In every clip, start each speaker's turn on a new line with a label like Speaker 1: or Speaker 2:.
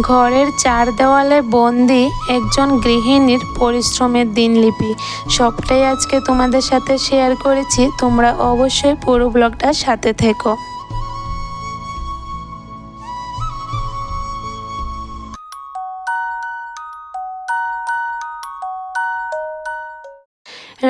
Speaker 1: ঘরের চার দেওয়ালে বন্দি একজন গৃহিণীর পরিশ্রমের দিনলিপি সবটাই আজকে তোমাদের সাথে শেয়ার করেছি। তোমরা অবশ্যই পুরো ব্লগটার সাথে থেকো।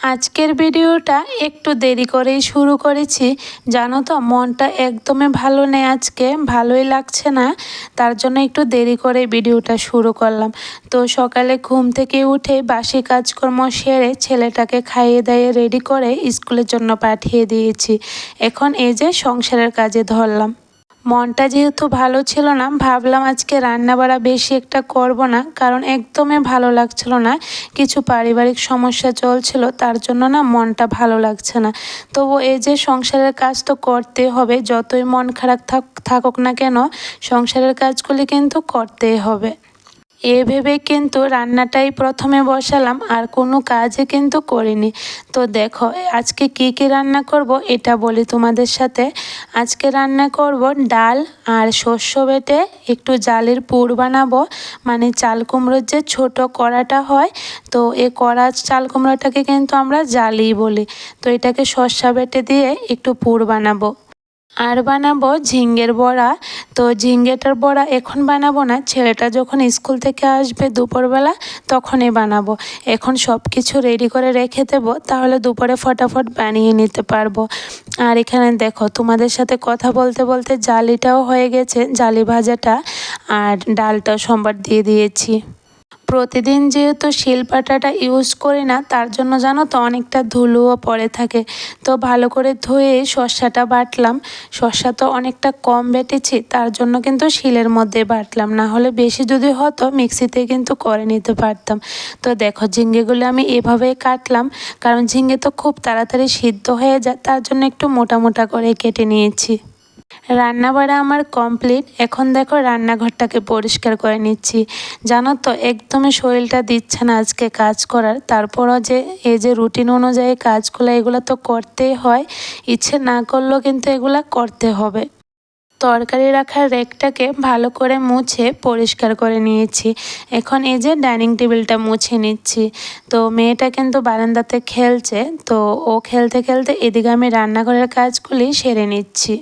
Speaker 1: আজকের ভিডিওটা একটু দেরি করেই শুরু করেছি। জানো তো, মনটা একদমই ভালো নেই আজকে, ভালোই লাগছে না, তার জন্য একটু দেরি করে ভিডিওটা শুরু করলাম। তো সকালে ঘুম থেকে উঠে বাসি কাজকর্ম সেরে ছেলেটাকে খাইয়ে দাইয়ে রেডি করে স্কুলের জন্য পাঠিয়ে দিয়েছি। এখন এই যে সংসারের কাজে ধরলাম। মনটা যেহেতু ভালো ছিল না, ভাবলাম আজকে রান্না বাড়া বেশি একটা করব না, কারণ একদমই ভালো লাগছিল না। কিছু পারিবারিক সমস্যা চলছিল, তার জন্য না মনটা ভালো লাগছে না। তবু এই যে সংসারের কাজ তো করতে হবে, যতই মন খারাপ থাক, থাকুক না কেন, সংসারের কাজগুলি কিন্তু করতেই হবে। এ ভেবে কিন্তু রান্নাটাই প্রথমে বসালাম, আর কোনো কাজে কিন্তু করিনি। তো দেখো, আজকে কি কি রান্না করব এটা বলি তোমাদের সাথে। আজকে রান্না করব ডাল আর শস্য বেটে একটু জালের পুর বানাবো। মানে চাল কুমড়োর যে ছোট কড়াটা হয়, তো এ কড়া চাল কুমড়োটাকে কিন্তু আমরা জালি বলি। তো এটাকে শস্যা বেটে দিয়ে একটু পুর বানাবো। আর বানাবো ঝিঙ্গের বড়া। তো ঝিঙ্গেটার বড়া এখন বানাবো না। ছেলেটা যখন স্কুল থেকে আসবে দুপুরবেলা, তখনই বানাবো। এখন সব কিছু রেডি করে রেখে দেবো, তাহলে দুপুরে ফটাফট বানিয়ে নিতে পারব। আর এখানে দেখো, তোমাদের সাথে কথা বলতে বলতে জালিটাও হয়ে গেছে, জালি ভাজাটা। আর ডালটাও সোমবার দিয়ে দিয়েছি। প্রতিদিন যেহেতু শিলপাটাটা ইউজ করি না, তার জন্য জানো তো অনেকটা ধুলোও পড়ে থাকে। তো ভালো করে ধুয়ে শসাটা বাটলাম। শসা তো অনেকটা কম বেটেছি, তার জন্য কিন্তু শিলের মধ্যে বাটলাম। না হলে বেশি যদি হতো, মিক্সিতে কিন্তু করে নিতে পারতাম। তো দেখো ঝিঙ্গেগুলো আমি এভাবেই কাটলাম, কারণ ঝিঙ্গে তো খুব তাড়াতাড়ি সিদ্ধ হয়ে যায়, তার জন্য একটু মোটা মোটা করে কেটে নিয়েছি। রান্না বাড়া আমার কমপ্লিট। এখন দেখো রান্নাঘরটাকে পরিষ্কার করে নিচ্ছি। জানো তো, একদমই শরীরটা দিচ্ছে না আজকে কাজ করার। তারপরও যে, এই যে রুটিন অনুযায়ী কাজগুলো, এগুলো তো করতেই হয়। ইচ্ছে না করলেও কিন্তু এগুলা করতে হবে। তরকারি রাখার রেকটাকে ভালো করে মুছে পরিষ্কার করে নিয়েছি। এখন এই যে ডাইনিং টেবিলটা মুছে নিচ্ছি। তো মেয়েটা কিন্তু বারান্দাতে খেলছে। তো ও খেলতে খেলতে এদিকে আমি রান্নাঘরের কাজগুলি সেরে নিচ্ছি।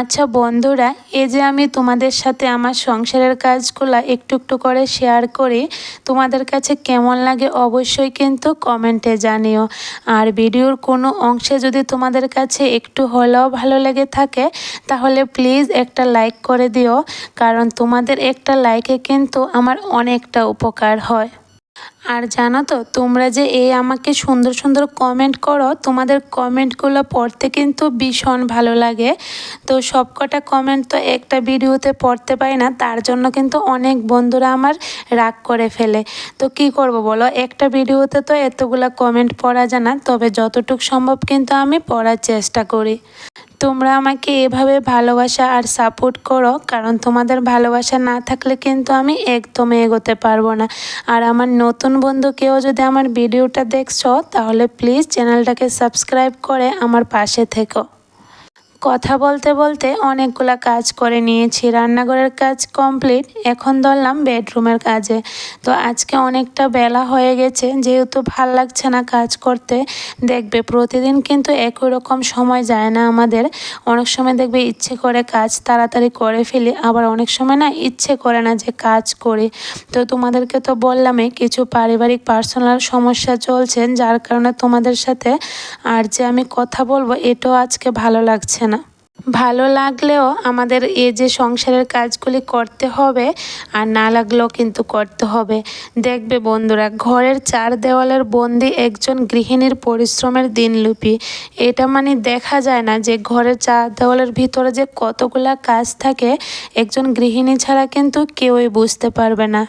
Speaker 1: আচ্ছা বন্ধুরা, এই যে আমি তোমাদের সাথে আমার সংসারের কাজগুলো একটু একটু করে শেয়ার করি, তোমাদের কাছে কেমন লাগে অবশ্যই কিন্তু কমেন্টে জানিও। আর ভিডিওর কোনো অংশে যদি তোমাদের কাছে একটু হলেও ভালো লেগে থাকে, তাহলে প্লিজ একটা লাইক করে দিও, কারণ তোমাদের একটা লাইকে কিন্তু আমার অনেকটা উপকার হয়। আর জানো তো, তোমরা যে এই আমাকে সুন্দর সুন্দর কমেন্ট করো, তোমাদের কমেন্টগুলো পড়তে কিন্তু ভীষণ ভালো লাগে। তো সব কটা কমেন্ট তো একটা ভিডিওতে পড়তে পারি না, তার জন্য কিন্তু অনেক বন্ধুরা আমার রাগ করে ফেলে। তো কি করব বলো, একটা ভিডিওতে তো এতগুলো কমেন্ট পড়া যায় না, তবে যতটুকু সম্ভব কিন্তু আমি পড়ার চেষ্টা করি। তোমরা আমাকে এভাবে ভালোবাসা আর সাপোর্ট করো, কারণ তোমাদের ভালোবাসা না থাকলে কিন্তু আমি একদমই এগোতে পারব না। আর আমার নতুন বন্ধু কেউ যদি আমার ভিডিওটা দেখছ, তাহলে প্লিজ চ্যানেলটাকে সাবস্ক্রাইব করে আমার পাশে থেকো। কথা বলতে বলতে অনেকগুলা কাজ করে নিয়েছি। রান্নাঘরের কাজ কমপ্লিট, এখন ধরলাম বেডরুমের কাজে। তো আজকে অনেকটা বেলা হয়ে গেছে, যেহেতু ভালো লাগছে না কাজ করতে, দেখবে প্রতিদিন কিন্তু একই রকম সময় যায় না আমাদের। অনেক সময় দেখবে ইচ্ছে করে কাজ তাড়াতাড়ি করে ফেলি, আবার অনেক সময় না ইচ্ছে করে না যে কাজ করি। তো তোমাদেরকে তো বললামই, কিছু পারিবারিক পার্সোনাল সমস্যা চলছে, যার কারণে তোমাদের সাথে আর যে আমি কথা বলব, এটাও আজকে ভালো লাগছে না। ভালো লাগলেও আমাদের এ যে সংসারের কাজগুলি করতে হবে আর না লাগলেও কিন্তু করতে হবে। দেখবে বন্ধুরা, ঘরের চার দেওয়ালের বন্দি একজন গৃহিণীর পরিশ্রমের দিনলিপি। এটা মানে দেখা যায় না যে ঘরের চার দেওয়ালের ভিতরে যে কতগুলা কাজ থাকে, একজন গৃহিণী ছাড়া কিন্তু কেউই বুঝতে পারবে না।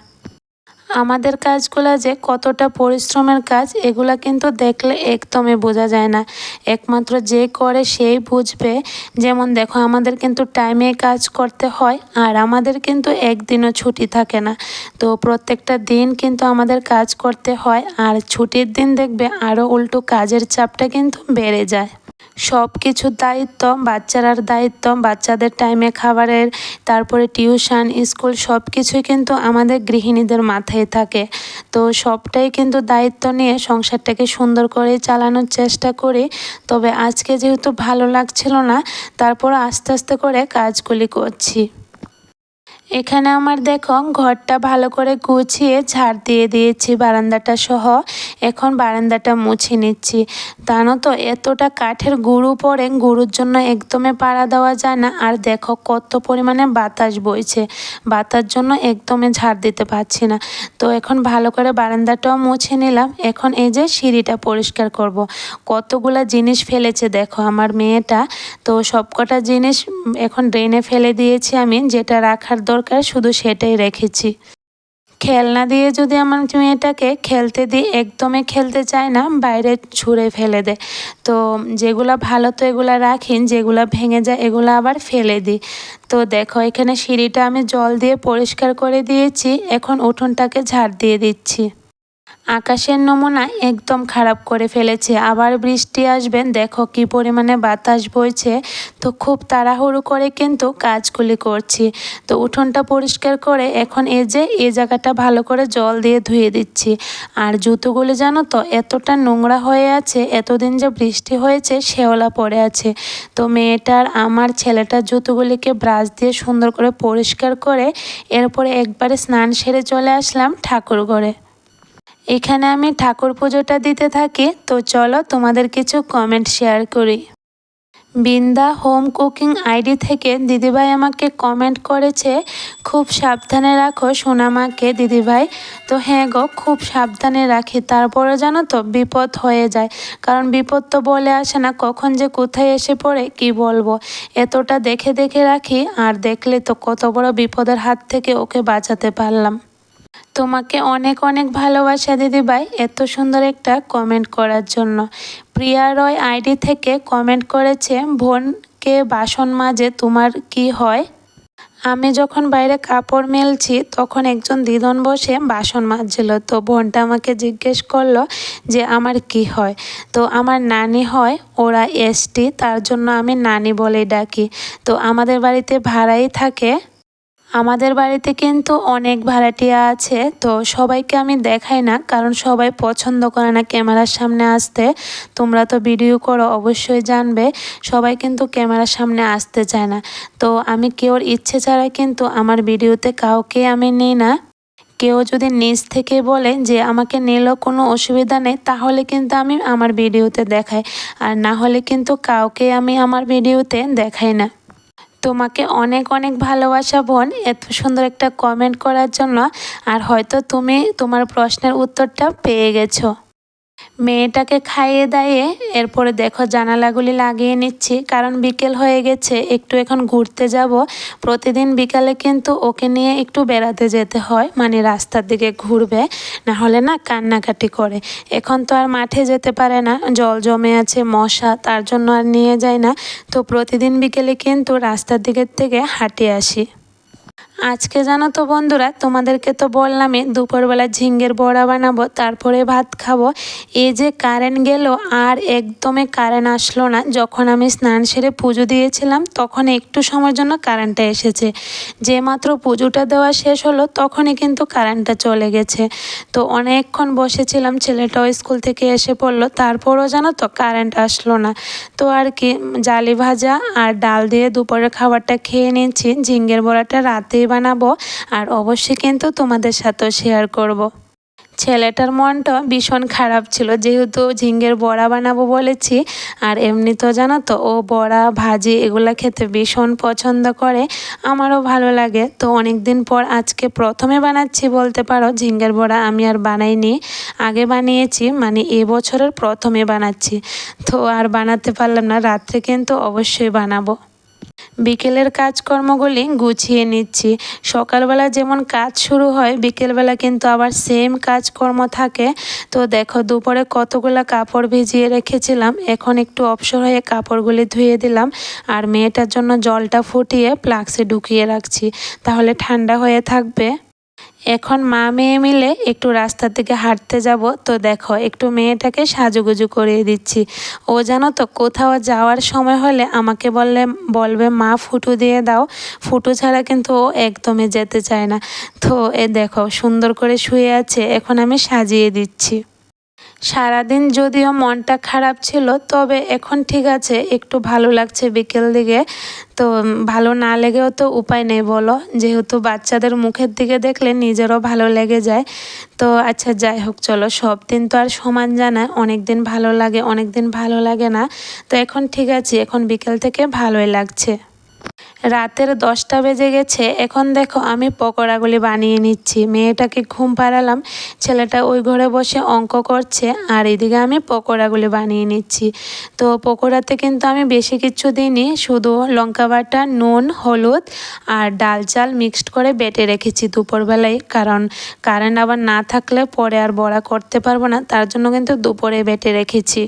Speaker 1: আমাদের কাজগুলো যে কতটা পরিশ্রমের কাজ, এগুলা কিন্তু দেখলে একদমই বোঝা যায় না। একমাত্র যে করে সেই বুঝবে। যেমন দেখো, আমাদের কিন্তু টাইমে কাজ করতে হয় আর আমাদের কিন্তু একদিনও ছুটি থাকে না। তো প্রত্যেকটা দিন কিন্তু আমাদের কাজ করতে হয় আর ছুটির দিন দেখবে আরও উল্টো কাজের চাপটা কিন্তু বেড়ে যায়। সব কিছুর দায়িত্ব, বাচ্চারার দায়িত্ব, বাচ্চাদের টাইমে খাবারের, তারপরে টিউশন স্কুল সব কিছুই কিন্তু আমাদের গৃহিণীদের মাথায় থাকে। তো সবটাই কিন্তু দায়িত্ব নিয়ে সংসারটাকে সুন্দর করে চালানোর চেষ্টা করি। তবে আজকে যেহেতু ভালো লাগছিল না তারপর আস্তে আস্তে করে কাজগুলি করছি। এখানে আমার দেখো ঘরটা ভালো করে গুছিয়ে ঝাড় দিয়ে দিয়েছি, বারান্দাটা সহ। এখন বারান্দাটা মুছে নিচ্ছি। জানো তো, এতটা কাঠের গুঁড়ো পড়ে, গুঁড়োর জন্য একদমে পাড়া দেওয়া যায় না। আর দেখো কত পরিমাণে বাতাস বইছে বাতার জন্য একদমে ঝাড় দিতে পারছি না। তো এখন ভালো করে বারান্দাটাও মুছে নিলাম। এখন এই যে সিঁড়িটা পরিষ্কার করব। কতগুলা জিনিস ফেলেছে দেখো আমার মেয়েটা। তো সবকটা জিনিস এখন ড্রেনে ফেলে দিয়েছি আমি, যেটা রাখার দরকার দরকার, শুধু সেটাই রেখেছি। খেলনা দিয়ে যদি আমার মেয়েটাকে খেলতে দিই, একদমই খেলতে চায় না, বাইরে ছুঁড়ে ফেলে দেয়। তো যেগুলো ভালো তো এগুলো রাখিন যেগুলো ভেঙে যায় এগুলো আবার ফেলে দিই। তো দেখো, এখানে সিঁড়িটা আমি জল দিয়ে পরিষ্কার করে দিয়েছি, এখন উঠোনটাকে ঝাড় দিয়ে দিচ্ছি। আকাশের নমুনা একদম খারাপ করে ফেলেছে। আবার বৃষ্টি আসবেন দেখো কি পরিমাণে বাতাস বইছে। তো খুব তাড়াহুড়ো করে কিন্তু কাজগুলি করছি। তো উঠোনটা পরিষ্কার করে এখন এই যে এই জায়গাটা ভালো করে জল দিয়ে ধুয়ে দিচ্ছি। আর জুতোগুলি জানো তো, এতটা নোংরা হয়ে আছে, এতদিন যে বৃষ্টি হয়েছে শেওলা পড়ে আছে। তো মেয়েটার, আমার ছেলেটার জুতোগুলিকে ব্রাশ দিয়ে সুন্দর করে পরিষ্কার করে, এরপরে একবারে স্নান সেরে চলে আসলাম ঠাকুর ঘরে। এখানে আমি ঠাকুর পুজোটা দিতে থাকি, তো চলো তোমাদের কিছু কমেন্ট শেয়ার করি। বিন্দা হোম কুকিং আইডি থেকে দিদিভাই আমাকে কমেন্ট করেছে, খুব সাবধানে রাখো সোনামাকে দিদিভাই। তো হ্যাঁ গো, খুব সাবধানে রাখি তারপরে জানো তো বিপদ হয়ে যায়। কারণ বিপদ তো বলে আসে না, কখন যে কোথায় এসে পড়ে, কি বলব? এতটা দেখে দেখে রাখি, আর দেখলে তো কত বড় বিপদের হাত থেকে ওকে বাঁচাতে পারলাম। তোমাকে অনেক অনেক ভালোবাসা দিদিভাই এত সুন্দর একটা কমেন্ট করার জন্য। প্রিয়া রয় আইডি থেকে কমেন্ট করেছে, বোনকে বাসন মাঝে তোমার কি হয়? আমি যখন বাইরে কাপড় মেলছি, তখন একজন দিদন বসে বাসন মাজছিল। তো বোনটা আমাকে জিজ্ঞেস করল যে, আমার কি হয়? তো আমার নানি হয়, ওরা এসটি তার জন্য আমি নানি বলেই ডাকি। তো আমাদের বাড়িতে ভাড়াই থাকে আমাদের বাড়িতে কিন্তু অনেক ভাড়াটিয়া আছে, তো সবাইকে আমি দেখাই না, কারণ সবাই পছন্দ করে না ক্যামেরার সামনে আসতে। তোমরা তো ভিডিও করো, অবশ্যই জানবে, সবাই কিন্তু ক্যামেরার সামনে আসতে চায় না। তো আমি কেউর ইচ্ছে ছাড়া কিন্তু আমার ভিডিওতে কাউকে আমি নিই না। কেউ যদি নিজ থেকে বলে যে আমাকে নিলেও কোনো অসুবিধা নেই, তাহলে কিন্তু আমি আমার ভিডিওতে দেখাই, আর না হলে কিন্তু কাউকে আমি আমার ভিডিওতে দেখাই না। তোমাকে অনেক অনেক ভালোবাসা বোন। এত সুন্দর একটা কমেন্ট করার জন্য। আর হয়তো তুমি তোমার প্রশ্নের উত্তরটা পেয়ে গেছো। মেয়েটাকে খাইয়ে দাইয়ে এরপরে দেখো জানালাগুলি লাগিয়ে নিচ্ছি, কারণ বিকেল হয়ে গেছে, একটু এখন ঘুরতে যাব। প্রতিদিন বিকালে কিন্তু ওকে নিয়ে একটু বেড়াতে যেতে হয় মানে রাস্তার দিকে ঘুরবে না হলে না কান্নাকাটি করে। এখন তো আর মাঠে যেতে পারে না, জল জমে আছে, মশা, তার জন্য আর নিয়ে যায় না। তো প্রতিদিন বিকেলে কিন্তু রাস্তার দিকের থেকে হাঁটে আসি। আজকে জানো তো বন্ধুরা, তোমাদেরকে তো বললামই দুপুরবেলা ঝিঙ্গের বড়া বানাবো, তারপরে ভাত খাব। এই যে কারেন্ট গেল, আর একদমই কারেন্ট আসলো না। যখন আমি স্নান সেরে পুজো দিয়েছিলাম, তখন একটু সময়ের জন্য কারেন্টটা এসেছে। যে মাত্র পুজোটা দেওয়া শেষ হলো, তখনই কিন্তু কারেন্টটা চলে গেছে। তো অনেকক্ষণ বসেছিলাম, ছেলেটাও স্কুল থেকে এসে পড়ল, তারপরও জানো তো কারেন্ট আসলো না। তো আর কি, জালি ভাজা আর ডাল দিয়ে দুপুরের খাবারটা খেয়ে নিয়েছি। ঝিঙ্গের বড়াটা রাতে বানাবো আর অবশ্যই কিন্তু তোমাদের সাথেও শেয়ার করব। ছেলেটার মনটা ভীষণ খারাপ ছিল, যেহেতু ঝিঙ্গের বড়া বানাবো বলেছি, আর এমনি তো জানো তো, ও বড়া, ভাজি এগুলো খেতে ভীষণ পছন্দ করে, আমারও ভালো লাগে। তো অনেক দিন পর আজকে প্রথমে বানাচ্ছি বলতে পারো, ঝিঙ্গের বড়া আমি আর বানাইনি, আগে বানিয়েছি মানে এবছরের প্রথমে বানাচ্ছি। তো আর বানাতে পারলাম না, রাত্রে কিন্তু অবশ্যই বানাবো। বিকেলের কাজকর্মগুলি গুছিয়ে নিচ্ছি। সকালবেলা যেমন কাজ শুরু হয়, বিকেলবেলা কিন্তু আবার সেম কাজকর্ম থাকে। তো দেখো, দুপুরে কতগুলো কাপড় ভিজিয়ে রেখেছিলাম। এখন একটু অবসর হয়ে কাপড়গুলি ধুয়ে দিলাম আর মেয়েটার জন্য জলটা ফুটিয়ে প্লাক্সে ঢুকিয়ে রাখছি। তাহলে ঠান্ডা হয়ে থাকবে। এখন মা মেয়ে মিলে একটু রাস্তা থেকে হাঁটতে যাব। তো দেখো, একটু মেয়েটাকে সাজুগুজু করিয়ে দিচ্ছি। ও জানো তো কোথাও যাওয়ার সময় হলে আমাকে বললে, বলবে, মা, ফুটু দিয়ে দাও। ফুটু ছাড়া কিন্তু ও একদমই যেতে চায় না। তো এ দেখো, সুন্দর করে শুয়ে আছে। এখন আমি সাজিয়ে দিচ্ছি। সারাদিন যদিও মনটা খারাপ ছিল, তবে এখন ঠিক আছে, একটু ভালো লাগছে বিকেল দিকে। তো ভালো না লেগেও তো উপায় নেই বলো, যেহেতু বাচ্চাদের মুখের দিকে দেখলে নিজেরও ভালো লেগে যায়। তো আচ্ছা যাই হোক, চলো, সব দিন তো আর সমান জানায় অনেক দিন ভালো লাগে অনেক দিন ভালো লাগে না। তো এখন ঠিক আছে, এখন বিকেল থেকে ভালোই লাগছে। রাতের দশটা বেজে গেছে, এখন দেখো আমি পকোড়াগুলি বানিয়ে নিচ্ছি। মেয়েটাকে ঘুম পাড়ালাম, ছেলেটা ওই ঘরে বসে অঙ্ক করছে, আর এদিকে আমি পকোড়াগুলি বানিয়ে নিচ্ছি। তো পকোড়াতে কিন্তু আমি বেশি কিছু দিইনি, শুধু লঙ্কা বাটা, নুন, হলুদ আর ডাল চাল মিক্সড করে বেটে রেখেছি দুপুরবেলায়, কারণ কারেন্ট আবার না থাকলে পরে আর বড়া করতে পারব না, তার জন্য কিন্তু দুপুরে বেটে রেখেছি।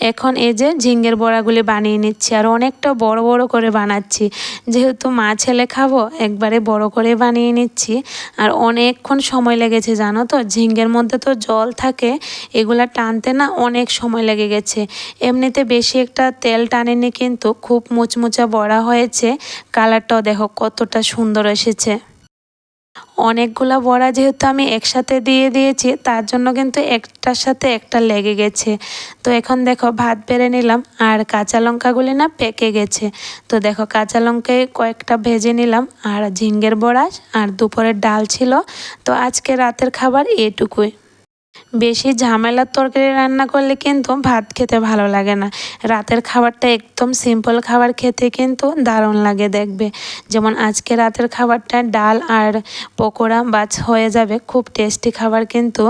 Speaker 1: এখন এই যে ঝিঙ্গের বড়াগুলি বানিয়ে নিচ্ছি আর অনেকটা বড় বড় করে বানাচ্ছি। যেহেতু মা ছেলে খাব, একবারে বড় করে বানিয়ে নিচ্ছি। আর অনেকক্ষণ সময় লেগেছে, জানো তো? ঝিঙ্গের মধ্যে তো জল থাকে, এগুলা টানতে না অনেক সময় লেগে গেছে। এমনিতে বেশি একটা তেল টানেনি কিন্তু খুব মুচমুচা বড়া হয়েছে। কালারটাও দেখো কতটা সুন্দর এসেছে। অনেকগুলো বড়া যেহেতু আমি একসাথে দিয়ে দিয়েছি, তার জন্য কিন্তু একটার সাথে একটা লেগে গেছে। তো এখন দেখো ভাত বেড়ে নিলাম, আর কাঁচা লঙ্কাগুলি না পেকে গেছে। তো দেখো কাঁচা লঙ্কায় কয়েকটা ভেজে নিলাম, আর ঝিঙ্গের বড়া আর দুপুরের ডাল ছিল। তো আজকে রাতের খাবার এটুকুই। বেশি ঝামেলার তরকারি রান্না করলে কিন্তু ভাত খেতে ভালো লাগে না। রাতের খাবারটা একদম সিম্পল খাবার খেতে কিন্তু দারুণ লাগে দেখবে। যেমন আজকে রাতের খাবারটা ডাল আর পকোড়া বাছ হয়ে যাবে, খুব টেস্টি খাবার কিন্তু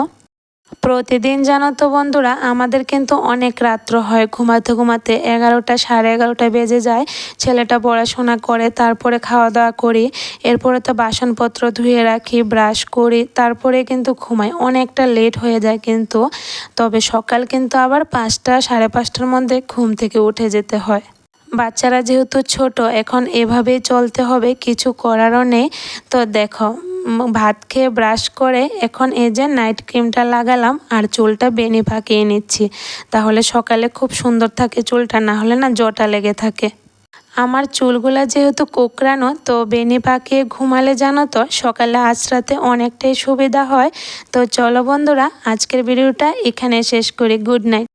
Speaker 1: প্রতিদিন জানো তো বন্ধুরা, আমাদের কিন্তু অনেক রাত্র হয়। ঘুমাতে ঘুমাতে এগারোটা সাড়ে এগারোটা বেজে যায়। ছেলেটা পড়াশোনা করে, তারপরে খাওয়া দাওয়া করি। এরপরে তো বাসনপত্র ধুয়ে রাখি, ব্রাশ করি, তারপরে কিন্তু ঘুমাই। অনেকটা লেট হয়ে যায় কিন্তু। তবে সকাল কিন্তু আবার পাঁচটা, সাড়ে পাঁচটার মধ্যে ঘুম থেকে উঠে যেতে হয়। বাচ্চারা যেহেতু ছোট, এখন এভাবেই চলতে হবে, কিছু করারও নেই। তো দেখো ভাত খেয়ে ব্রাশ করে এখন এই যে নাইট ক্রিমটা লাগালাম আর চুলটা বেনি পাকিয়ে নিচ্ছি। তাহলে সকালে খুব সুন্দর থাকে চুলটা, না হলে না জটা লেগে থাকে। আমার চুলগুলা যেহেতু কোকড়ানো, তো বেনি পাকিয়ে ঘুমালে জানো তো, সকালে আঁচড়াতে অনেকটাই সুবিধা হয়। তো চলো বন্ধুরা, আজকের ভিডিওটা এখানে শেষ করি। Good night